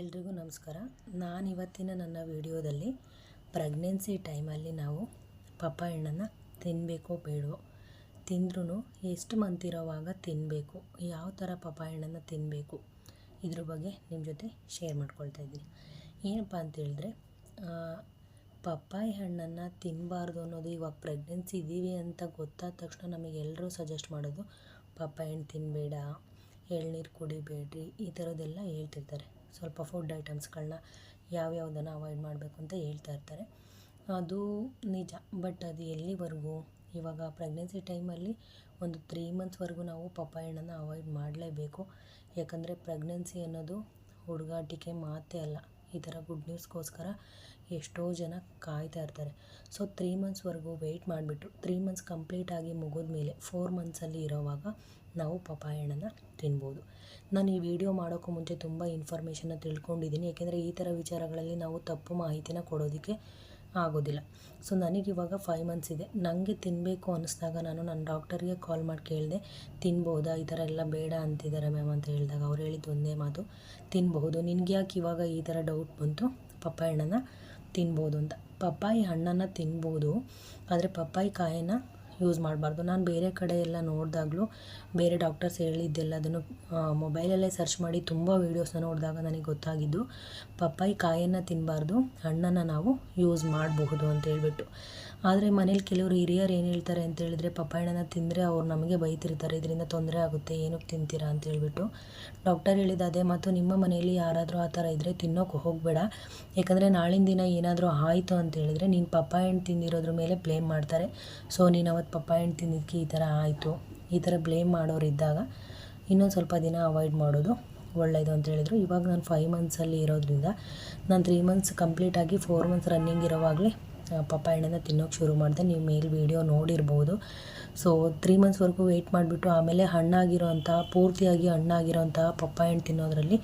ಎಲ್ರಿಗೂ ನಮಸ್ಕಾರ. ನಾನು ಇವತ್ತಿನ ನನ್ನ ವಿಡಿಯೋದಲ್ಲಿ ಪ್ರೆಗ್ನೆನ್ಸಿ ಟೈಮಲ್ಲಿ ನಾವು ಪಪ್ಪಾಯ ಹಣ್ಣನ್ನು ತಿನ್ನಬೇಕೋ ಬೇಡವೋ ತಿಂದ್ರೂ ಎಷ್ಟು ಮಂತ್ ಇರೋವಾಗ ತಿನ್ನಬೇಕು ಯಾವ ಥರ ಪಪ್ಪಾಯ ಹಣ್ಣನ್ನು ತಿನ್ನಬೇಕು ಇದ್ರ ಬಗ್ಗೆ ನಿಮ್ಮ ಜೊತೆ ಶೇರ್ ಮಾಡ್ಕೊಳ್ತಾ ಇದ್ದೀನಿ. ಏನಪ್ಪ ಅಂತೇಳಿದ್ರೆ ಪಪ್ಪಾಯಿ ಹಣ್ಣನ್ನು ತಿನ್ನಬಾರ್ದು ಅನ್ನೋದು ಇವಾಗ ಪ್ರೆಗ್ನೆನ್ಸಿ ಇದ್ದೀವಿ ಅಂತ ಗೊತ್ತಾದ ತಕ್ಷಣ ನಮಗೆ ಎಲ್ಲರೂ ಸಜೆಸ್ಟ್ ಮಾಡೋದು ಪಪ್ಪಾಯಿ ಹಣ್ಣು ತಿನ್ನಬೇಡ ಎಳ್ನೀರು ಕುಡಿಬೇಡ್ರಿ, ಈ ಥರದ್ದೆಲ್ಲ ಹೇಳ್ತಿರ್ತಾರೆ. ಸ್ವಲ್ಪ ಫುಡ್ ಐಟಮ್ಸ್ಗಳನ್ನ ಯಾವ್ಯಾವುದನ್ನು ಅವಾಯ್ಡ್ ಮಾಡಬೇಕು ಅಂತ ಹೇಳ್ತಾ ಇರ್ತಾರೆ. ಅದು ನಿಜ ಬಟ್ ಅದು ಎಲ್ಲಿವರೆಗೂ? ಇವಾಗ ಪ್ರೆಗ್ನೆನ್ಸಿ ಟೈಮಲ್ಲಿ ಒಂದು ತ್ರೀ ಮಂತ್ಸ್ವರೆಗೂ ನಾವು ಪಪ್ಪಾಯಣ್ಣನ ಅವಾಯ್ಡ್ ಮಾಡಲೇಬೇಕು. ಯಾಕಂದರೆ ಪ್ರೆಗ್ನೆನ್ಸಿ ಅನ್ನೋದು ಹುಡುಗಾಟಿಕೆ ಮಾತೇ ಅಲ್ಲ. ಈ ಥರ ಗುಡ್ ನ್ಯೂಸ್ಗೋಸ್ಕರ ಎಷ್ಟೋ ಜನ ಕಾಯ್ತಾ ಇರ್ತಾರೆ. ಸೊ ತ್ರೀ ಮಂತ್ಸ್ವರೆಗೂ ವೆಯ್ಟ್ ಮಾಡಿಬಿಟ್ಟು ತ್ರೀ ಮಂತ್ಸ್ ಕಂಪ್ಲೀಟಾಗಿ ಮುಗಿದ ಮೇಲೆ ಫೋರ್ ಮಂತ್ಸಲ್ಲಿ ಇರೋವಾಗ ನಾವು ಪಪಾಯಣ್ಣನ ಹಣ್ಣನ್ನು ತಿನ್ಬೋದು. ನಾನು ಈ ವಿಡಿಯೋ ಮಾಡೋಕ್ಕೂ ಮುಂಚೆ ತುಂಬ ಇನ್ಫಾರ್ಮೇಷನ್ನ ತಿಳ್ಕೊಂಡಿದ್ದೀನಿ. ಏಕೆಂದರೆ ಈ ಥರ ವಿಚಾರಗಳಲ್ಲಿ ನಾವು ತಪ್ಪು ಮಾಹಿತಿನ ಕೊಡೋದಕ್ಕೆ ಆಗೋದಿಲ್ಲ. ಸೊ ನನಗಿವಾಗ ಫೈವ್ ಮಂತ್ಸ್ ಇದೆ. ನನಗೆ ತಿನ್ನಬೇಕು ಅನ್ನಿಸ್ದಾಗ ನಾನು ನನ್ನ ಡಾಕ್ಟರ್ಗೆ ಕಾಲ್ ಮಾಡಿ ಕೇಳಿದೆ, ತಿನ್ಬೋದಾ? ಈ ಥರ ಎಲ್ಲ ಬೇಡ ಅಂತಿದ್ದಾರೆ ಮ್ಯಾಮ್ ಅಂತ ಹೇಳಿದಾಗ ಅವ್ರು ಹೇಳಿದ್ದು ಒಂದೇ ಮಾತು, ತಿನ್ಬಹುದು. ನಿನಗೆ ಯಾಕೆ ಇವಾಗ ಈ ಥರ ಡೌಟ್ ಬಂತು? ಪಪ್ಪಾಯಿ ಹಣ್ಣನ್ನು ತಿನ್ಬೋದು ಅಂತ. ಪಪ್ಪಾಯಿ ಹಣ್ಣನ್ನು ತಿನ್ಬೋದು, ಆದರೆ ಪಪ್ಪಾಯಿ ಕಾಯನ್ನು ಯೂಸ್ ಮಾಡಬಾರ್ದು. ನಾನು ಬೇರೆ ಕಡೆ ಎಲ್ಲ ನೋಡಿದಾಗಲೂ ಬೇರೆ ಡಾಕ್ಟರ್ಸ್ ಹೇಳಿದ್ದೆಲ್ಲ ಅದನ್ನು ಮೊಬೈಲಲ್ಲೇ ಸರ್ಚ್ ಮಾಡಿ ತುಂಬ ವೀಡಿಯೋಸ್ನ ನೋಡಿದಾಗ ನನಗೆ ಗೊತ್ತಾಗಿದ್ದು ಪಪ್ಪಾಯಿ ಕಾಯನ್ನು ತಿನ್ನಬಾರ್ದು ಹಣ್ಣನ್ನು ನಾವು ಯೂಸ್ ಮಾಡಬಹುದು ಅಂತ ಹೇಳ್ಬಿಟ್ಟು. ಆದರೆ ಮನೇಲಿ ಕೆಲವರು ಹಿರಿಯರು ಏನು ಹೇಳ್ತಾರೆ ಅಂತ ಹೇಳಿದ್ರೆ ಪಪ್ಪಾಯಣ್ಣನ ತಿಂದರೆ ಅವ್ರು ನಮಗೆ ಬೈತಿರ್ತಾರೆ, ಇದರಿಂದ ತೊಂದರೆ ಆಗುತ್ತೆ, ಏನಕ್ಕೆ ತಿಂತೀರಾ ಅಂತ ಹೇಳ್ಬಿಟ್ಟು. ಡಾಕ್ಟರ್ ಹೇಳಿದ ಅದೇ ಮತ್ತು ನಿಮ್ಮ ಮನೆಯಲ್ಲಿ ಯಾರಾದರೂ ಆ ಥರ ಇದ್ದರೆ ತಿನ್ನೋಕೆ ಹೋಗಬೇಡ. ಯಾಕಂದರೆ ನಾಳಿನ ದಿನ ಏನಾದರೂ ಆಯಿತು ಅಂತ ಹೇಳಿದ್ರೆ ನೀನು ಪಪ್ಪಾಯ ಹಣ್ಣು ತಿಂದಿರೋದ್ರ ಮೇಲೆ ಬ್ಲೇಮ್ ಮಾಡ್ತಾರೆ. ಸೊ ನೀನು ಪಪ್ಪಾಯ ಹಣ್ಣು ತಿಂದಿದ್ದಕ್ಕೆ ಈ ಥರ ಆಯಿತು, ಈ ಥರ ಬ್ಲೇಮ್ ಮಾಡೋರಿದ್ದಾಗ ಇನ್ನೊಂದು ಸ್ವಲ್ಪ ದಿನ ಅವಾಯ್ಡ್ ಮಾಡೋದು ಒಳ್ಳೆಯದು ಅಂತ ಹೇಳಿದರು. ಇವಾಗ ನಾನು ಫೈವ್ ಮಂತ್ಸಲ್ಲಿ ಇರೋದ್ರಿಂದ ನಾನು ತ್ರೀ ಮಂತ್ಸ್ ಕಂಪ್ಲೀಟಾಗಿ ಫೋರ್ ಮಂತ್ಸ್ ರನ್ನಿಂಗ್ ಇರೋವಾಗಲೇ ಪಪ್ಪಾಯ ಹಣ್ಣನ್ನು ತಿನ್ನೋಕೆ ಶುರು ಮಾಡಿದೆ. ನೀವು ಮೇಲ್ ವೀಡಿಯೋ ನೋಡಿರ್ಬೋದು. ಸೊ ತ್ರೀ ಮಂತ್ಸ್ವರೆಗೂ ವೆಯ್ಟ್ ಮಾಡಿಬಿಟ್ಟು ಆಮೇಲೆ ಹಣ್ಣಾಗಿರೋಂಥ, ಪೂರ್ತಿಯಾಗಿ ಹಣ್ಣಾಗಿರೋಂಥ ಪಪ್ಪಾಯ ಹಣ್ಣು ತಿನ್ನೋದ್ರಲ್ಲಿ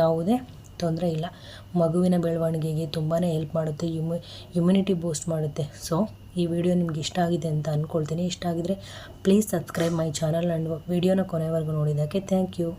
ಯಾವುದೇ ತೊಂದರೆ ಇಲ್ಲ. ಮಗುವಿನ ಬೆಳವಣಿಗೆಗೆ ತುಂಬಾ ಹೆಲ್ಪ್ ಮಾಡುತ್ತೆ, ಇಮ್ಯು ಇಮ್ಯುನಿಟಿ ಬೂಸ್ಟ್ ಮಾಡುತ್ತೆ. ಸೊ ಈ ವಿಡಿಯೋ ನಿಮ್ಗೆ ಇಷ್ಟ ಆಗಿದೆ ಅಂತ ಅಂದ್ಕೊಳ್ತೀನಿ ಇಷ್ಟ ಆಗಿದ್ರೆ please subscribe my channel and ವಿಡಿಯೋನ ಕೊನೆವರೆಗೂ ನೋಡಿದ್ದಕ್ಕೆ ಥ್ಯಾಂಕ್ ಯು